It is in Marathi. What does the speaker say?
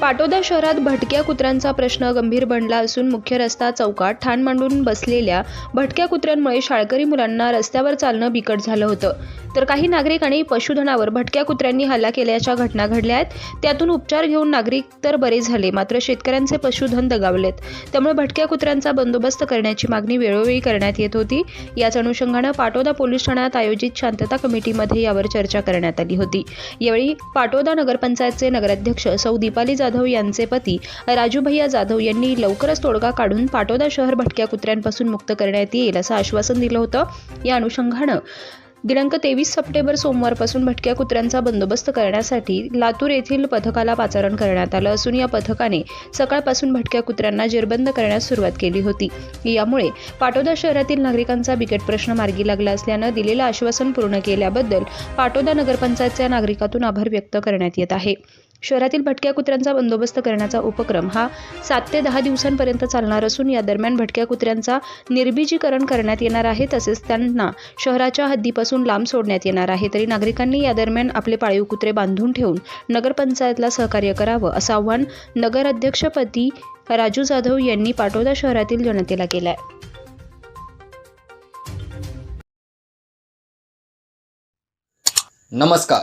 पाटोदा शहरात भटक्या कुत्र्यांचा प्रश्न गंभीर बनला असून मुख्य रस्ता चौकात ठाण मांडून बसलेल्या भटक्या कुत्र्यांमुळे शाळकरी मुलांना रस्त्यावर चालणं बिकट झालं होतं. तर काही नागरिक आणि पशुधनावर भटक्या कुत्र्यांनी हल्ला केल्याच्या घटना घडल्या आहेत. त्यातून उपचार घेऊन नागरिक तर बरे झाले मात्र शेतकऱ्यांचे पशुधन दगावलेत. त्यामुळे भटक्या कुत्र्यांचा बंदोबस्त करण्याची मागणी वेळोवेळी करण्यात येत होती. याच अनुषंगानं पाटोदा पोलीस ठाण्यात आयोजित शांतता कमिटीमध्ये यावर चर्चा करण्यात आली होती. यावेळी पाटोदा नगरपंचायतचे नगराध्यक्ष सौ दीपाली जाधव यांचे पती राजू भैया जाधव यांनी लवकरच तोडगा काढून पाटोदा शहर भटक्या कुत्र्यांपासून मुक्त करण्यात येईल असं आश्वासन दिलं होतं. या अनुषंगानं दिनांक तेवीस सप्टेंबर सोमवारपासून भटक्या कुत्र्यांचा बंदोबस्त करण्यासाठी लातूर येथील पथकाला पाचारण करण्यात आलं असून या पथकाने सकाळपासून भटक्या कुत्र्यांना जेरबंद करण्यास सुरुवात केली होती. यामुळे पाटोदा शहरातील नागरिकांचा बिकट प्रश्न मार्गी लागला असल्यानं दिलेलं आश्वासन पूर्ण केल्याबद्दल पाटोदा नगरपंचायतच्या नागरिकातून आभार व्यक्त करण्यात येत आहे. शहरातील भटक्या कुत्र्यांचा बंदोबस्त करण्याचा उपक्रम हा सात ते दहा दिवसांपर्यंत चालणार असून या दरम्यान भटक्या कुत्र्यांचा निर्बीजीकरण करण्यात येणार आहे तसेच त्यांना शहराच्या हद्दीपासून लांब सोडण्यात येणार आहे. तरी नागरिकांनी या दरम्यान आपले पाळीव कुत्रे बांधून ठेवून नगरपंचायतला सहकार्य करावं असं आव्हान नगराध्यक्षपदी राजू जाधव यांनी पाटोदा शहरातील जनतेला केलं आहे नमस्कार.